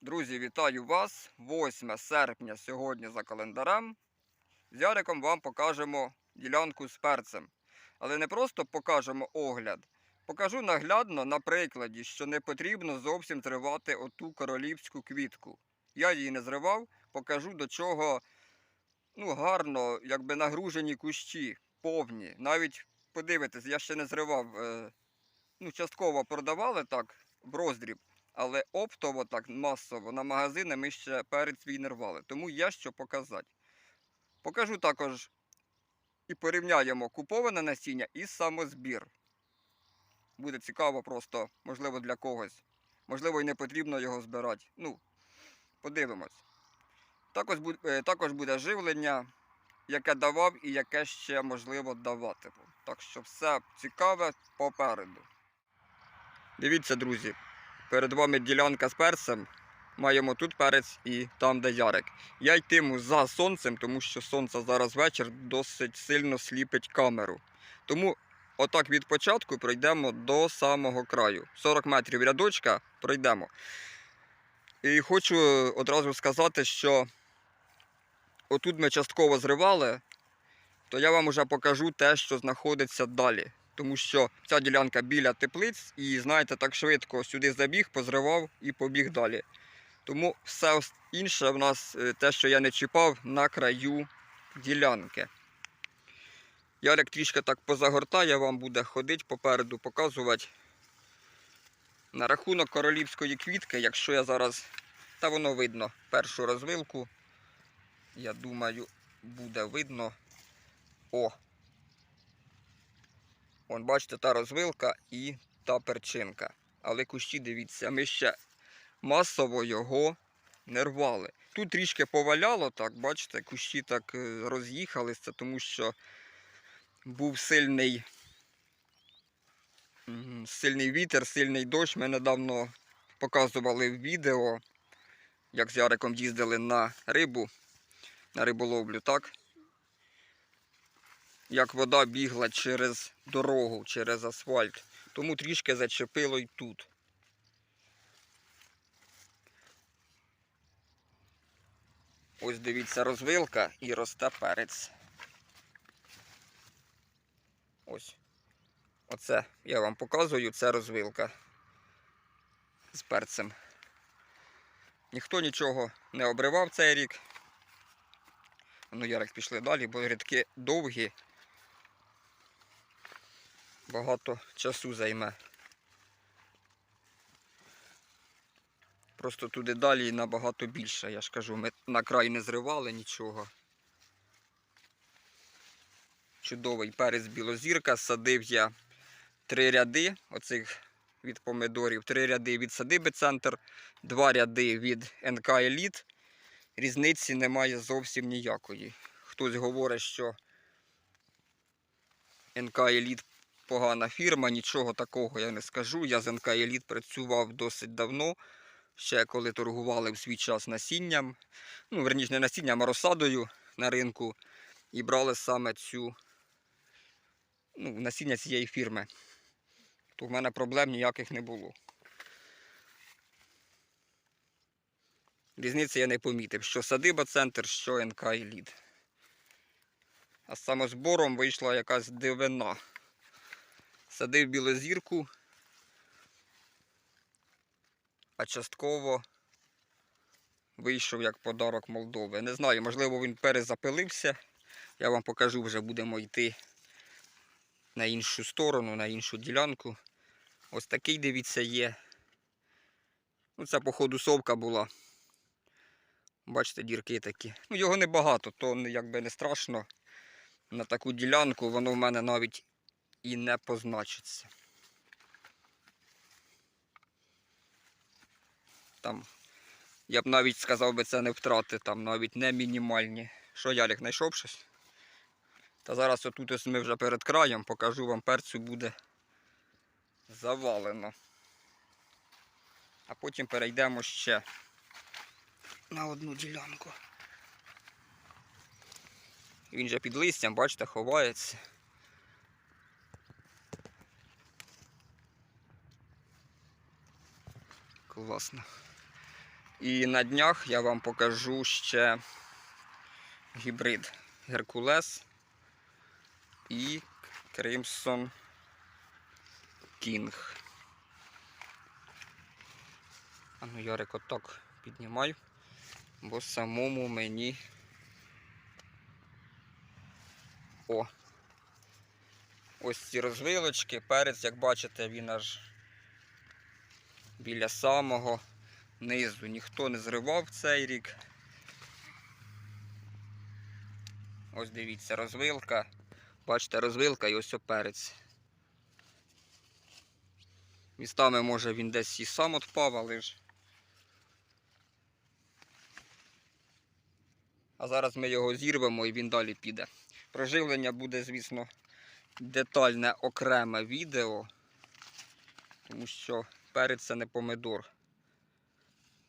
Друзі, вітаю вас! 8 серпня сьогодні за календарем. З Яриком вам покажемо ділянку з перцем. Але не просто покажемо огляд. Покажу наглядно на прикладі, що не потрібно зовсім зривати оту королівську квітку. Я її не зривав, покажу до чого ну, гарно, якби нагружені кущі, повні. Навіть подивитись, я ще не зривав. е, Ну, частково продавали так в роздріб. Але оптово так масово на магазини ми ще перед свій не рвали. Тому є що показати. Покажу також і порівняємо куповане насіння і самозбір. Буде цікаво просто, можливо, для когось. Можливо, і не потрібно його збирати. Ну, подивимось. Також буде, також буде живлення, яке давав і яке ще можливо даватиму. Так що все цікаве попереду. Дивіться, друзі, Перед вами ділянка з перцем. Маємо тут перець і там, де ярик. Я йтиму за сонцем, тому що сонце зараз вечір досить сильно сліпить камеру. Тому отак від початку пройдемо до самого краю. 40 метрів рядочка пройдемо. І хочу одразу сказати, що отут ми частково зривали, то я вам вже покажу те, що знаходиться далі тому що ця ділянка біля теплиць, і знаєте, так швидко сюди забіг, позривав і побіг далі. Тому все інше в нас, е, те, що я не чіпав, на краю ділянки. Ярик трішки так позагортає, вам буде ходити попереду, показувати. На рахунок королівської квітки, якщо я зараз, та воно видно, першу розвилку, я думаю, буде видно. О, Вон, бачите, та розвилка і та перчинка. Але кущі, дивіться, ми ще масово його не рвали. Тут трішки поваляло, так, бачите, кущі так е, роз'їхалися, тому що був сильний, сильний вітер, сильний дощ. Ми недавно показували в відео, як з Яриком їздили на рибу, на риболовлю, так? Як вода бігла через дорогу, через асфальт. Тому трішки зачепило і тут. Ось дивіться розвилка і росте перець. Ось. Оце я вам показую, це розвилка з перцем. Ніхто нічого не обривав цей рік. Ну, Ярик пішли далі, бо рядки довгі багато часу займе. Просто туди далі набагато більше, я ж кажу, ми на край не зривали нічого. Чудовий перець білозірка. Садив я три ряди оцих від помидорів, три ряди від садиби центр, два ряди від НК Еліт. Різниці немає зовсім ніякої. Хтось говорить, що НК Еліт погана фірма, нічого такого я не скажу. Я з НК Еліт працював досить давно, ще коли торгували в свій час насінням. Ну, верніше, не насінням, а розсадою на ринку. І брали саме цю ну, насіння цієї фірми. То в мене проблем ніяких не було. Різниці я не помітив, що садиба центр, що НК Еліт. А з самозбором вийшла якась дивина. Садив білозірку, а частково вийшов як подарок Молдови. Не знаю, можливо він перезапилився. Я вам покажу, вже будемо йти на іншу сторону, на іншу ділянку. Ось такий, дивіться, є. Ну, це, походу, совка була. Бачите, дірки такі. Ну, його небагато, то якби не страшно. На таку ділянку воно в мене навіть і не позначиться. Там, я б навіть сказав би, це не втрати, там навіть не мінімальні. Що, Ярик, знайшов щось? Та зараз отут ось ми вже перед краєм, покажу вам перцю буде завалено. А потім перейдемо ще на одну ділянку. Він же під листям, бачите, ховається. Класно. І на днях я вам покажу ще гібрид Геркулес і Crimson King. А ну, Ярик, отак піднімаю, бо самому мені. О! Ось ці розвилочки, перець, як бачите, він аж біля самого низу. Ніхто не зривав цей рік. Ось дивіться, розвилка. Бачите, розвилка і ось о перець. Містами, може, він десь і сам отпав, але ж. А зараз ми його зірвемо і він далі піде. Проживлення буде, звісно, детальне окреме відео, тому що перець це не помидор.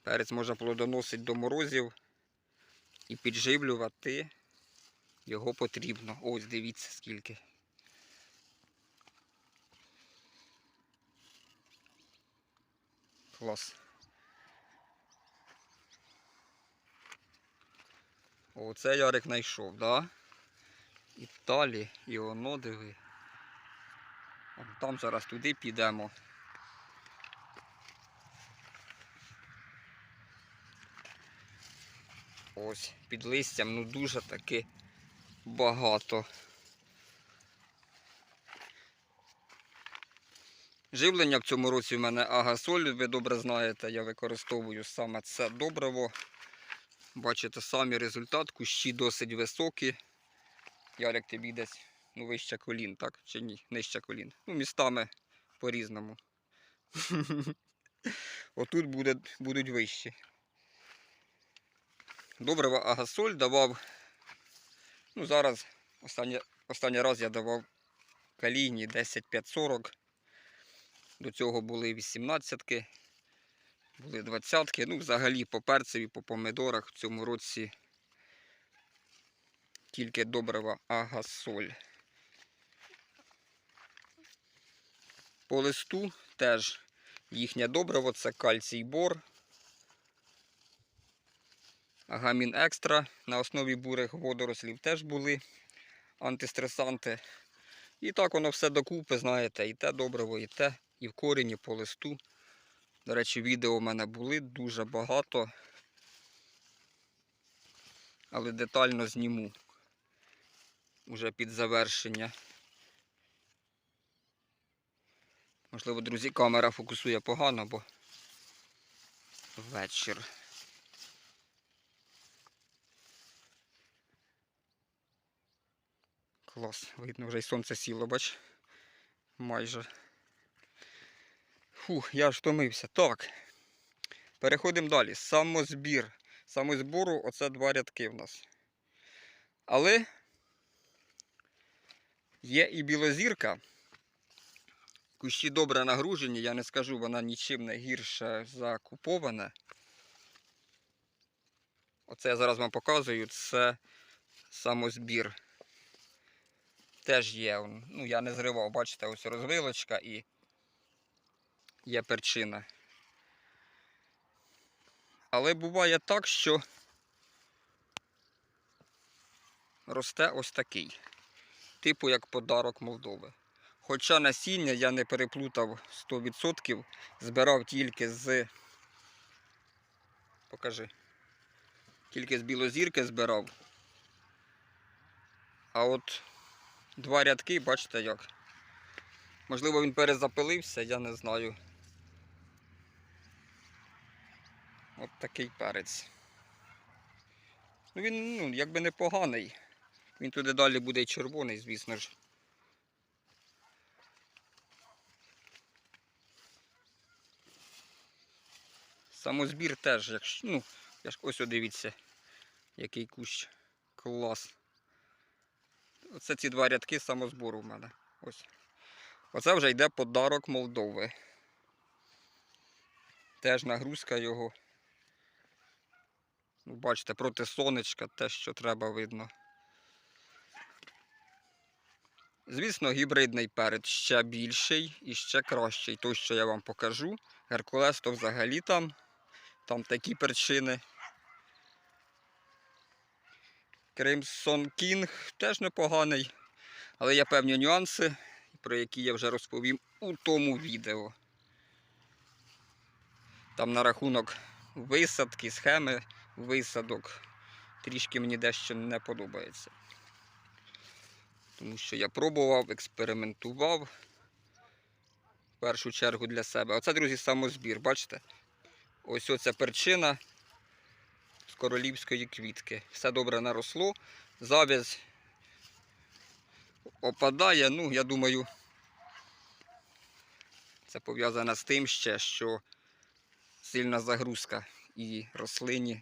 Перець може плодоносити до морозів і підживлювати його потрібно. Ось дивіться скільки. Клас. Оце Ярик знайшов, да? І далі, і воно диви. Там зараз туди підемо. Ось, під листям, ну дуже таки багато. Живлення в цьому році в мене агасоль, ви добре знаєте, я використовую саме це добриво. Бачите самі результат, кущі досить високі. Ярик тобі десь ну, вище колін, так? Чи ні? Нижче колін. Ну, містами по-різному. Отут будуть вищі. Добриво агасоль давав. Ну, зараз останній, останній раз я давав калійні 10540. До цього були 18-ки, були 20-ки. Ну, взагалі по перцеві, по помидорах в цьому році тільки добрива агасоль. По листу теж їхнє добриво це кальцій бор. Агамін екстра на основі бурих водорослів теж були антистресанти. І так воно все докупи, знаєте, і те добриво, і те, і в корінні по листу. До речі, відео в мене були дуже багато. Але детально зніму уже під завершення. Можливо, друзі, камера фокусує погано, бо вечір. Клас, видно, вже й сонце сіло, бач. Майже. Фух, я ж втомився. Так. Переходимо далі. Самозбір. Самозбору оце два рядки в нас. Але є і білозірка. Кущі добре нагружені, я не скажу, вона нічим не гірше закупована. Оце я зараз вам показую, це самозбір. Теж є. Ну, я не зривав, бачите, ось розвилочка і є перчина. Але буває так, що росте ось такий. Типу як подарок Молдови. Хоча насіння я не переплутав 100%, збирав тільки з. Покажи. Тільки з білозірки збирав. А от два рядки, бачите як. Можливо, він перезапилився, я не знаю. От такий перець. Ну він ну, якби непоганий. Він туди далі буде червоний, звісно ж. Самозбір теж, якщо, ну, я ж ось дивіться, який кущ. Клас. Оце ці два рядки самозбору в мене. Ось. Оце вже йде подарок Молдови. Теж нагрузка його. Ну, Бачите, проти сонечка те, що треба видно. Звісно, гібридний перець ще більший і ще кращий. Той, що я вам покажу. Геркулес то взагалі там Там такі перчини. Кримсон Кінг теж непоганий, але є певні нюанси, про які я вже розповім у тому відео. Там на рахунок висадки, схеми висадок трішки мені дещо не подобається. Тому що я пробував, експериментував в першу чергу для себе. Оце, друзі, самозбір, бачите? Ось оця перчина королівської квітки. Все добре наросло. Зав'язь опадає. Ну, я думаю, це пов'язано з тим ще, що сильна загрузка і рослині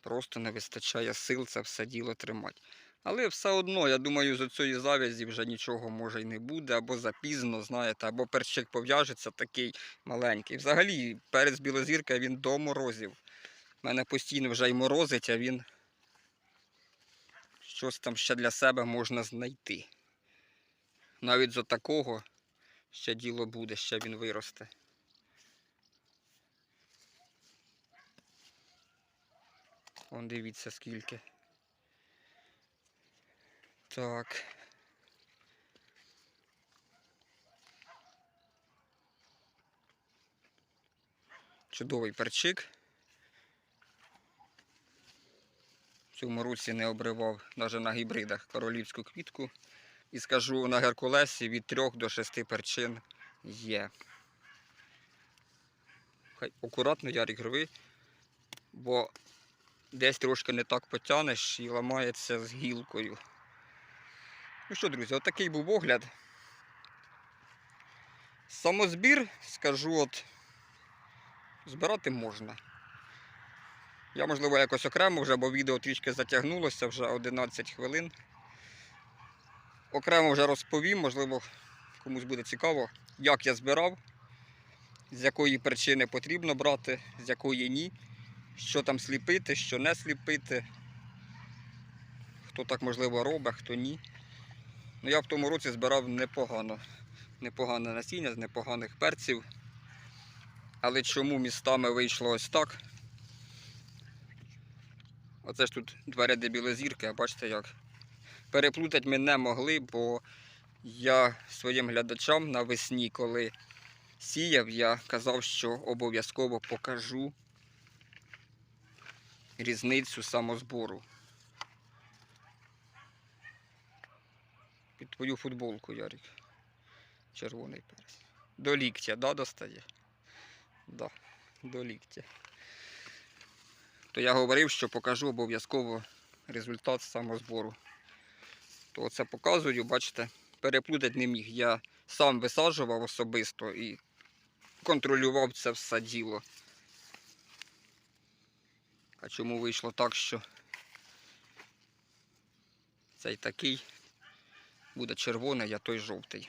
просто не вистачає сил це все діло тримати. Але все одно, я думаю, з цієї зав'язі вже нічого може й не буде, або запізно, знаєте, або перчик пов'яжеться такий маленький. Взагалі, перець білозірка він до морозів. Мене постійно вже й морозить, а він щось там ще для себе можна знайти. Навіть з такого ще діло буде, ще він виросте. Вон дивіться скільки. Так. Чудовий перчик. Цьому році не обривав навіть на гібридах королівську квітку. І скажу на Геркулесі від 3 до 6 перчин є. Хай акуратно ярик рви, бо десь трошки не так потянеш і ламається з гілкою. Ну що, друзі, отакий був огляд. Самозбір, скажу, от збирати можна. Я, можливо, якось окремо вже, бо відео трішки затягнулося вже 11 хвилин. Окремо вже розповім, можливо, комусь буде цікаво, як я збирав, з якої причини потрібно брати, з якої ні, що там сліпити, що не сліпити. Хто так можливо робить, хто ні. Ну, я в тому році збирав непогано. Непогане насіння з непоганих перців. Але чому містами вийшло ось так? Оце ж тут два ряди білозірки, а бачите як. Переплутати ми не могли, бо я своїм глядачам навесні, коли сіяв, я казав, що обов'язково покажу різницю самозбору. Під твою футболку, Ярик. Червоний перець. До ліктя, да, достає? Да, до ліктя. То я говорив, що покажу обов'язково результат самозбору. То оце показую, бачите, переплутати не міг. Я сам висаджував особисто і контролював це все діло. А чому вийшло так, що цей такий буде червоний, а той жовтий.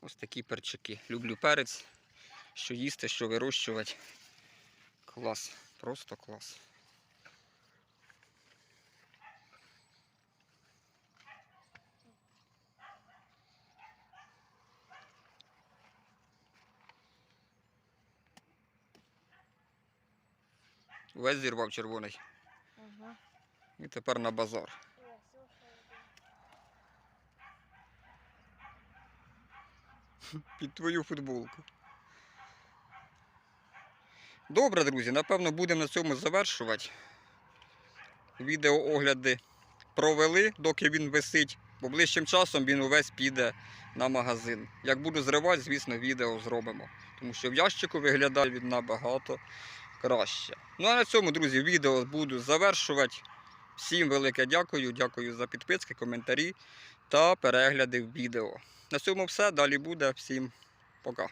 Ось такі перчики. Люблю перець, що їсти, що вирощувати. Клас, просто клас. Весь зірвав червоний. Ага. І тепер на базар. Під твою футболку. Добре, друзі, напевно, будемо на цьому завершувати. Відеоогляди провели, доки він висить. Бо ближчим часом він увесь піде на магазин. Як буду зривати, звісно, відео зробимо. Тому що в ящику виглядає він набагато краще. Ну а на цьому, друзі, відео буду завершувати. Всім велике дякую. Дякую за підписки, коментарі та перегляди відео. На цьому все. Далі буде. Всім пока.